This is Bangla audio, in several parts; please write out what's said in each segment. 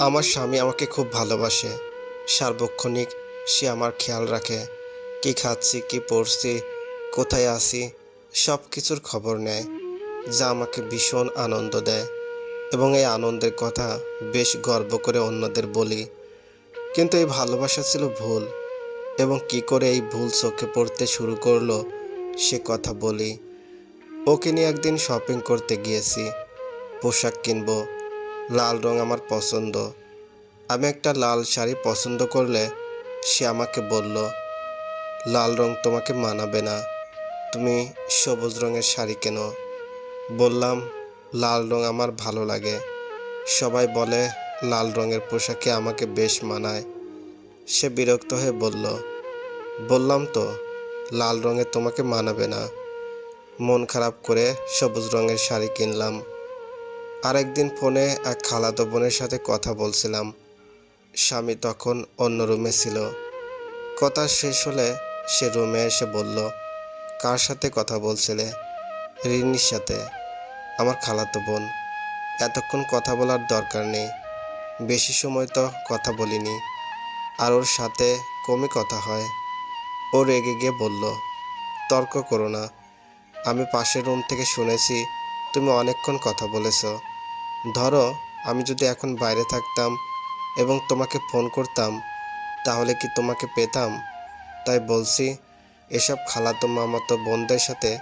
আমার স্বামী আমাকে খুব ভালোবাসে। সার্বক্ষণিক সে আমার খেয়াল রাখে। কি খাচ্ছি, কি পড়ছি, কোথায় আছি সব কিছুর খবর নেয়, যা আমাকে ভীষণ আনন্দ দেয়। এবং এই আনন্দের কথা বেশ গর্ব করে অন্যদের বলি। কিন্তু এই ভালোবাসা ছিল ভুল। এবং কি করে এই ভুল চোখে পড়তে শুরু করল, সে কথা বলি। ওকে নিয়ে একদিন শপিং করতে গিয়েছি। পোশাক কিনবো লাল রং আমার পছন্দ। আমি একটা লাল শাড়ি পছন্দ করলে সে আমাকে বলল, লাল রং তোমাকে মানাবে না। তুমি সবুজ রঙের শাড়ি কেন? বললাম, লাল রং আমার ভালো লাগে। সবাই বলে লাল রঙের পোশাকে আমাকে বেশ মানায়। সে বিরক্ত হয়ে বলল, বললাম তো, লাল রঙে তোমাকে মানাবে না। মন খারাপ করে সবুজ রঙের শাড়ি কিনলাম। আরেকদিন ফোনে এক খালাতো বোনের সাথে কথা বলছিলাম। স্বামী তখন অন্য রুমে ছিল। কথা শেষ হলে সে রুমে এসে বলল, কার সাথে কথা বলছিলে? রিনির সাথে, আমার খালাতো বোন। এতক্ষণ কথা বলার দরকার নেই। বেশি সময় তো কথা বলিনি। আর ওর সাথে কমই কথা হয়। ও রেগে গিয়ে বলল, তর্ক করো না। আমি পাশের রুম থেকে শুনেছি তুমি অনেকক্ষণ কথা বলেছ। ধরো, আমি যদি এখন বাইরে থাকতাম এবং তোমাকে ফোন করতাম, তাহলে কি তোমাকে পেতাম? তাই বলছি, এসব খালাতো মামাতো বোনদের সাথে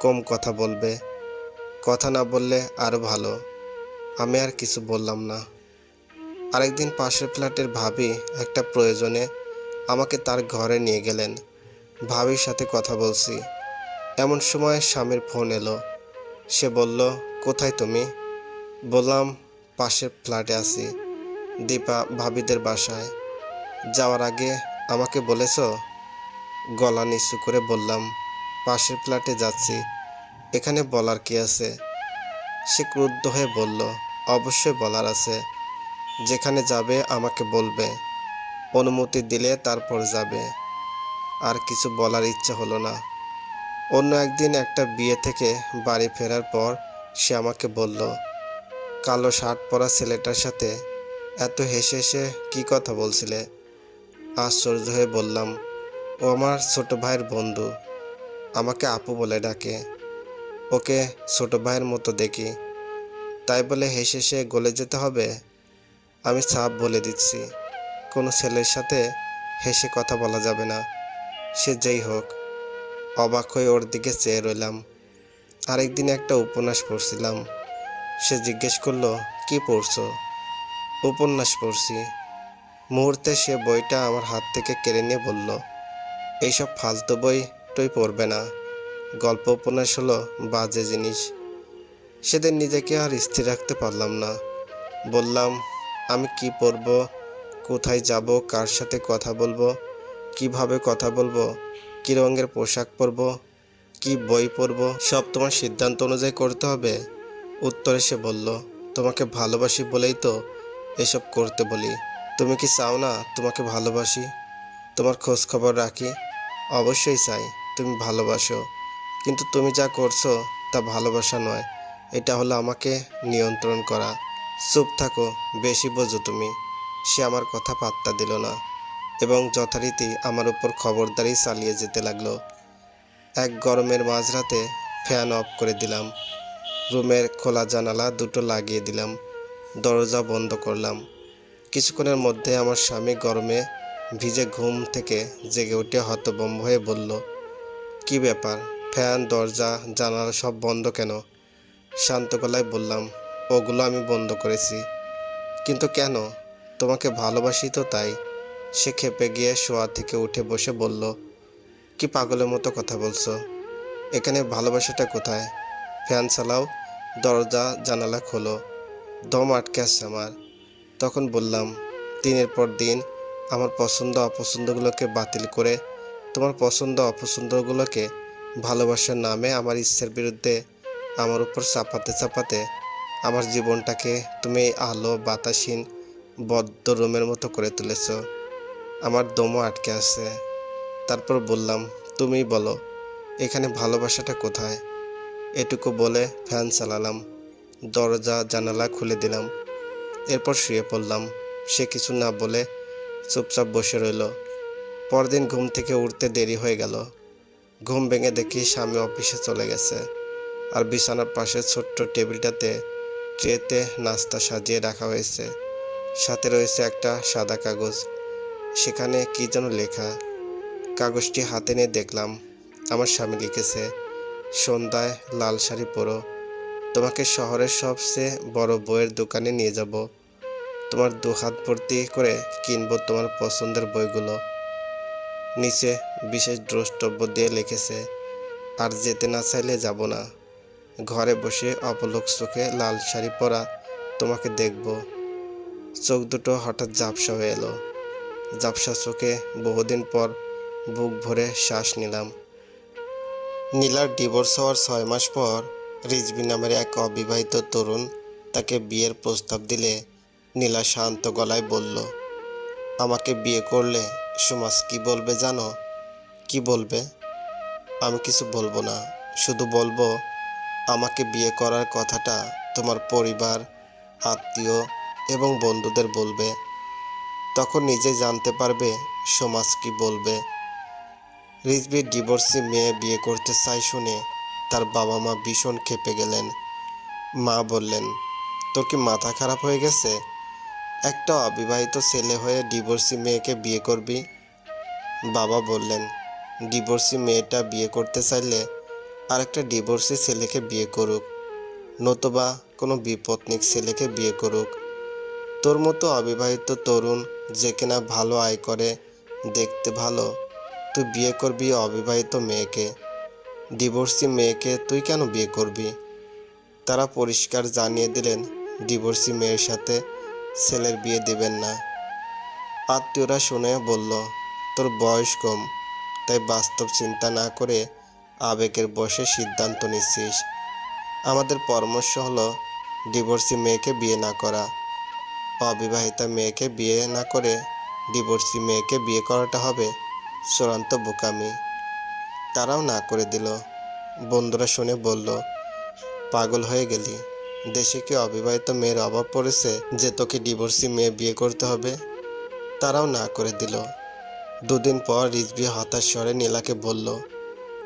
কম কথা বলবে। কথা না বললে আরও ভালো। আমি আর কিছু বললাম না। আরেকদিন পাশের ফ্ল্যাটের ভাবি একটা প্রয়োজনে আমাকে তার ঘরে নিয়ে গেলেন। ভাবির সাথে কথা বলছি। এমন সময় স্বামীর ফোন এলো। সে বলল, কোথায় তুমি? বললাম, পাশের ফ্ল্যাটে আছি। দীপা ভাবিদের বাসায়। যাওয়ার আগে আমাকে বলেছ? গলা নিচু করে বললাম, পাশের ফ্ল্যাটে যাচ্ছি। এখানে বলার কি আছে? সে ক্রুদ্ধ হয়ে বলল, অবশ্যই বলার আছে। যেখানে যাবে আমাকে বলবে। অনুমতি দিলে তারপর যাবে। আর কিছু বলার ইচ্ছা হলো না। অন্য একদিন একটা বিয়ে থেকে বাড়ি ফেরার পর সে আমাকে বলল কালো শার্ট পরা ছেলেটার সাথে এত হেসে হেসে কী কথা বলছিলে? আশ্চর্য হয়ে বললাম, ও আমার ছোট ভাইয়ের বন্ধু, আমাকে আপু বলে ডাকে। ওকে ছোট ভাইয়ের মতো দেখি। তাই বলে হেসে হেসে গলে যেতে হবে? আমি সাপ বলে দিচ্ছি, কোনো ছেলের সাথে হেসে কথা বলা যাবে না। সে যেই হোক, অবাক হয়ে ওর দিকে চেয়ে রইলাম। আরেকদিন একটা উপন্যাস পড়ছিলাম। সে জিজ্ঞেস করল, কি পড়ছ? উপন্যাস পড়ছি। মুহূর্তে সে বইটা আমার হাত থেকে কেড়ে নিয়ে বলল, এইসব ফালতু বই টই পড়বে না। গল্প উপন্যাস হলো বাজে জিনিস। সেদিন নিজেকে আর স্থির রাখতে পারলাম না। বললাম, আমি কি পড়ব? কোথায় যাব? কার সাথে কথা বলব? কীভাবে কথা বলব? কী রঙের পোশাক পরবো? কি বই পড়ব সব তোমার সিদ্ধান্ত অনুযায়ী করতে হবে। উত্তরে সে বলল, তোমাকে ভালোবাসি বলেই তো এসব করতে বলি। তুমি কি চাও না তোমাকে ভালোবাসি? তোমার খোঁজ খবর রাখি? অবশ্যই চাই, তুমি ভালোবাসো। কিন্তু তুমি যা করছ তা ভালোবাসা নয়। এটা হলো আমাকে নিয়ন্ত্রণ করা। চুপ থাকো, বেশি বোঝো তুমি। সে আমার কথা পাত্তা দিল না এবং যথারীতি আমার উপর খবরদারি চালিয়ে যেতে লাগল। এক গরমের মাঝরাতে ফ্যান অফ করে দিলাম। রুমের খোলা জানালা দুটো লাগিয়ে দিলাম, দরজা বন্ধ করলাম। কিছুক্ষণের মধ্যে আমার স্বামী গরমে ভিজে ঘুম থেকে জেগে উঠে হতবম্ব হয়ে বলল, কি ব্যাপার? ফ্যান, দরজা, জানালা সব বন্ধ কেন? শান্ত গলায় বললাম, ওগুলো আমি বন্ধ করেছি। কিন্তু কেন? তোমাকে ভালোবাসি তো তাই। সে খেপে গিয়ে শোয়া থেকে উঠে বসে বলল, কি পাগলের মতো কথা বলছো? এখানে ভালোবাসাটা কোথায়? ফ্যান চালাও দরজা, জানালা খোলো, দম আটকে আসছে আমার। তখন বললাম, দিনের পর দিন আমার পছন্দ অপছন্দগুলোকে বাতিল করে, তোমার পছন্দ অপছন্দগুলোকে ভালোবাসার নামে আমার ইচ্ছের বিরুদ্ধে আমার উপর চাপাতে চাপাতে আমার জীবনটাকে তুমি আলো, বাতাসহীন, বদ্ধ রুমের মতো করে তুলেছ। আমার দমও আটকে আছে। তারপর বললাম, তুমি বলো, এখানে ভালোবাসাটা কোথায়? এটুকু বলে ফ্যান চালালাম, দরজা, জানালা খুলে দিলাম। এরপর শুয়ে পড়লাম। সে কিছু না বলে চুপচাপ বসে রইল। পরদিন ঘুম থেকে উঠতে দেরি হয়ে গেল। ঘুম ভেঙে দেখি স্বামী অফিসে চলে গেছে আর বিছানার পাশে ছোট্ট টেবিলটাতে ট্রেতে নাস্তা সাজিয়ে রাখা হয়েছে। সাথে রয়েছে একটা সাদা কাগজ। সেখানে কি যেন লেখা। কাগজটি হাতে নিয়ে দেখলাম, আমার স্বামী লিখেছে সন্ধ্যায় লাল শাড়ি পরো। তোমাকে শহরের সবচেয়ে বড় বইয়ের দোকানে নিয়ে যাব। তোমার দু হাত ভর্তি করে কিনবো তোমার পছন্দের বইগুলো। নিচে বিশেষ দ্রষ্টব্য দিয়ে লিখেছে, আর যেতে না চাইলে যাব না। ঘরে বসে অপলক চোখে লাল শাড়ি পরা তোমাকে দেখব। চোখ দুটো হঠাৎ ঝাপসা হয়ে এলো। ঝাপসা চোখে বহুদিন পর বুক ভরে শ্বাস নিলাম। নীলার ডিভোর্স হওয়ার ছয় মাস পর রিজবি নামের এক অবিবাহিত তরুণ তাকে বিয়ের প্রস্তাব দিলে নীলা শান্ত গলায় বলল, আমাকে বিয়ে করলে সমাজ কি বলবে জানো? কি বলবে? আমি কিছু বলব না। শুধু বলব, আমাকে বিয়ে করার কথাটা তোমার পরিবার, আত্মীয় এবং বন্ধুদের বলবে। তখন নিজে জানতে পারবে সমাজ কি বলবে। রিজবির ডিভোর্সি মেয়ে বিয়ে করতে চাই শুনে তার বাবা মা ভীষণ খেপে গেলেন। মা বললেন, তোর কি মাথা খারাপ হয়ে গেছে? একটা অবিবাহিত ছেলে হয়ে ডিভোর্সি মেয়েকে বিয়ে করবি? বাবা বললেন, ডিভোর্সি মেয়েটা বিয়ে করতে চাইলে আরেকটা ডিভোর্সি ছেলেকে বিয়ে করুক, নতুবা কোনো বিপত্নিক ছেলেকে বিয়ে করুক। তোর মতো অবিবাহিত তরুণ যে কিনা ভালো আয় করে, দেখতে ভালো তুই বিয়ে করবি অবিবাহিত মেয়েকে। ডিভোর্সি মেয়েকে তুই কেন বিয়ে করবি? তারা পরিষ্কার জানিয়ে দিলেন, ডিভোর্সি মেয়ের সাথে ছেলের বিয়ে দেবেন না। আত্মীয়রা শুনে বলল, তোর বয়স কম, তাই বাস্তব চিন্তা না করে আবেগের বসে সিদ্ধান্ত নিচ্ছিস। আমাদের পরামর্শ হলো ডিভোর্সি মেয়েকে বিয়ে না করা। অবিবাহিতা মেয়েকে বিয়ে না করে ডিভোর্সি মেয়েকে বিয়ে করাটা হবে। চূড়ান্ত বোকামি। তারাও না করে দিল। বন্ধুরা শুনে বলল, পাগল হয়ে গেলি। দেশে কি অবিবাহিত মেয়ের অভাব পড়েছে যে তোকে ডিভোর্সি মেয়ে বিয়ে করতে হবে? তারাও না করে দিল। দুদিন পর রিজবি হতাশ স্বরে নীলাকে বলল,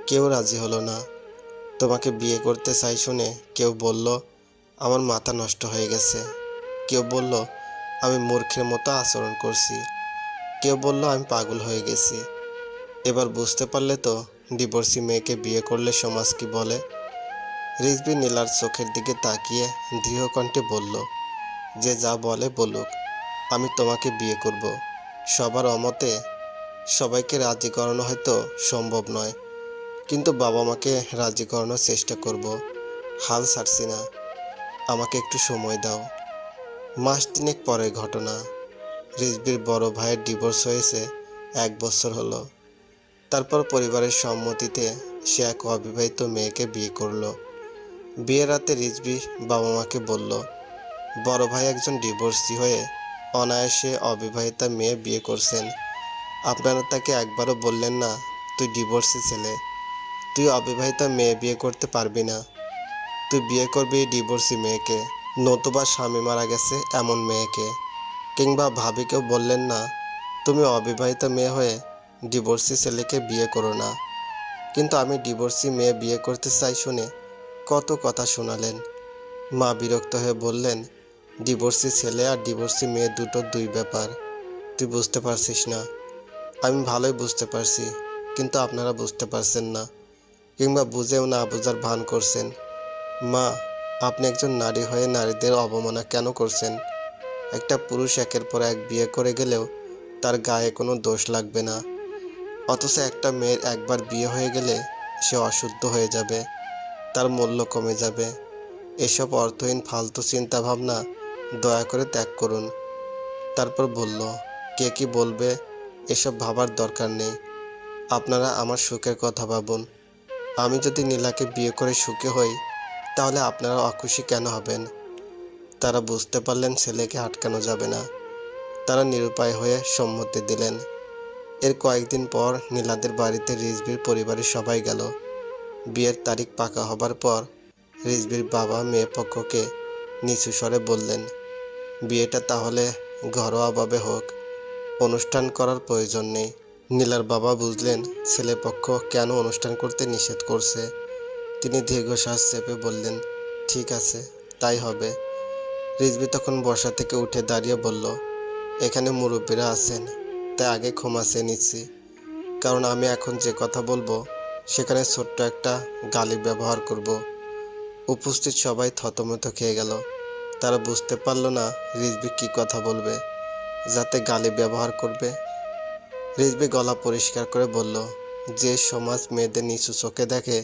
কেউ রাজি হলো না। তোমাকে বিয়ে করতে চাই শুনে কেউ বলল, আমার মাথা নষ্ট হয়ে গেছে। কেউ বলল, আমি মূর্খের মতো আচরণ করছি। কেউ বলল, আমি পাগল হয়ে গেছি। এবার বুঝতে পারলে তো ডিভোর্সি মেয়েকে বিয়ে করলে সমাজ কি বলে? রিজবি নীলার চোখের দিকে তাকিয়ে দৃঢ়কণ্ঠে বলল, যে যা বলে বলুক, আমি তোমাকে বিয়ে করব। সবার অমতে সবাইকে রাজি করানো হয়তো সম্ভব নয়, কিন্তু বাবা মাকে রাজি করানোর চেষ্টা করব। হাল ছাড়ছি না। আমাকে একটু সময় দাও। মাস তিনেক পরের ঘটনা। রিজবির বড় ভাইয়ের ডিভোর্স হয়েছে এক বছর হলো। তারপর পরিবারের সম্মতিতে সে এক অবিবাহিত মেয়েকে বিয়ে করল। বিয়ের রাতে রিজবি বাবা মাকে বলল, বড় ভাই একজন ডিভোর্সি হয়ে অনায়াসে অবিবাহিতা মেয়ে বিয়ে করছেন। আপনারা তাকে একবারও বললেন না, তুই ডিভোর্সি ছেলে। তুই অবিবাহিতা মেয়ে বিয়ে করতে পারবি না। তুই বিয়ে করবি ডিভোর্সি মেয়েকে। নতুবা স্বামী মারা গেছে এমন মেয়েকে। কিংবা ভাবিকেও বললেন না, তুমি অবিবাহিতা মেয়ে হয়ে ডিভোর্সি ছেলেকে বিয়ে করো না। কিন্তু আমি ডিভোর্সি মেয়ে বিয়ে করতে চাই শুনে কত কথা শোনালেন। মা বিরক্ত হয়ে বললেন, ডিভোর্সি ছেলে আর ডিভোর্সি মেয়ে দুটো দুই ব্যাপার। তুই বুঝতে পারছিস না। আমি ভালোই বুঝতে পারছি, কিন্তু আপনারা বুঝতে পারছেন না। কিংবা বুঝেও না বোঝার ভান করছেন। মা, আপনি একজন নারী হয়ে নারীদের অবমাননা কেন করছেন? একটা পুরুষ একের পর এক বিয়ে করে গেলেও তার গায়ে কোনো দোষ লাগবে না। অথচ একটা মেয়ের একবার বিয়ে হয়ে গেলে সে অশুদ্ধ হয়ে যাবে, তার মূল্য কমে যাবে। এসব অর্থহীন ফালতু চিন্তা ভাবনা দয়া করে ত্যাগ করুন। তারপর বলল, কে কি বলবে? এসব ভাবার দরকার নেই। আপনারা আমার সুখের কথা ভাবুন। আমি যদি নীলাকে বিয়ে করে সুখে হই, তাহলে আপনারা অখুশি কেন হবেন? তারা বুঝতে পারলেন ছেলেকে আটকানো যাবে না। তারা নিরুপায় হয়ে সম্মতি দিলেন। এর কয়েকদিন পর নীলাদের বাড়িতে রিজবির পরিবারের সবাই গেল। বিয়ের তারিখ পাকা হবার পর রিজবির বাবা মেয়ে পক্ষকে নিচু স্বরে বললেন, বিয়েটা তাহলে ঘরোয়াভাবে হোক। অনুষ্ঠান করার প্রয়োজন নেই। নীলার বাবা বুঝলেন ছেলেপক্ষ কেন অনুষ্ঠান করতে নিষেধ করছে। তিনি দীর্ঘশ্বাস চেপে বললেন, ঠিক আছে, তাই হবে। রিজবি তখন বসা থেকে উঠে দাঁড়িয়ে বলল, এখানে মুরব্বীরা আছেন। তাই আগে ক্ষমা চেয়ে নিচ্ছি। কারণ আমি এখন যে কথা বলব, সেখানে ছোট্ট একটা গালি ব্যবহার করব। উপস্থিত সবাই থতমত খেয়ে গেল। তারা বুঝতে পারল না রিজবি কি কথা বলবে, যাতে গালি ব্যবহার করবে। রিজবি গলা পরিষ্কার করে বলল, যে সমাজ মেয়েদের নিচু চোখে দেখে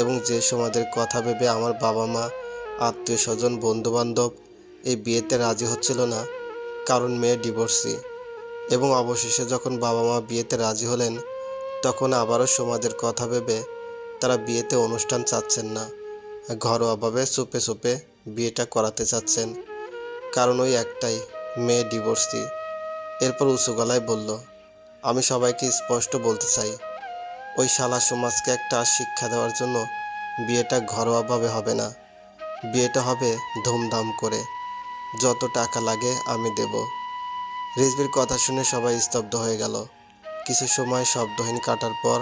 এবং যে সমাজের কথা ভেবে আমার বাবা মা, আত্মীয় স্বজন বন্ধু বান্ধব এই বিয়েতে রাজি হচ্ছিল না, কারণ মেয়ে ডিভোর্সি এবং অবশেষে যখন বাবা মা বিয়েতে রাজি হলেন, তখন আবারও সমাজের কথা ভেবে তারা বিয়েতে অনুষ্ঠান চাচ্ছেন না। ঘরোয়াভাবে চুপে চুপে বিয়েটা করাতে চাচ্ছেন। কারণ ওই একটাই মেয়ে ডিভোর্সি। এরপর উঁচু গলায় বলল, আমি সবাইকে স্পষ্ট বলতে চাই, ওই শালা সমাজকে একটা শিক্ষা দেওয়ার জন্য বিয়েটা ঘরোয়াভাবে হবে না। বিয়েটা হবে ধুমধাম করে। যত টাকা লাগে আমি দেব। রিজবির কথা শুনে সবাই স্তব্ধ হয়ে গেল। কিছু সময় শব্দহীন কাটার পর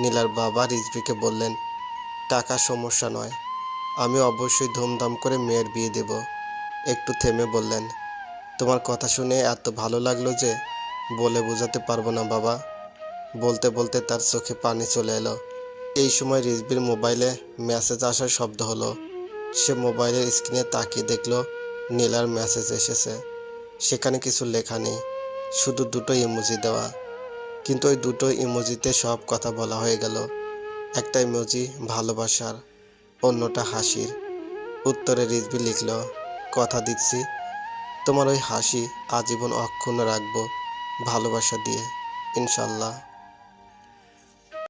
নীলার বাবা রিজবিকে বললেন, টাকা সমস্যা নয়। আমি অবশ্যই ধুমধাম করে মেয়ের বিয়ে দেব। একটু থেমে বললেন, তোমার কথা শুনে এত ভালো লাগল যে বলে বোঝাতে পারব না বাবা। বলতে বলতে তার চোখে পানি চলে এলো। এই সময় রিজবির মোবাইলে মেসেজ আসার শব্দ হলো। সে মোবাইলের স্ক্রিনে তাকিয়ে দেখল নীলার মেসেজ এসেছে। সেখানে কিছু লেখা নেই, শুধু দুটো ইমোজি দেওয়া। কিন্তু ওই দুটো ইমোজিতে সব কথা বলা হয়ে গেল। একটা ইমোজি ভালোবাসার, অন্যটা হাসির। উত্তরে রিজবি লিখল, কথা দিচ্ছি, তোমার ওই হাসি আজীবন অক্ষুণ্ণ রাখব, ভালোবাসা দিয়ে, ইনশাল্লাহ।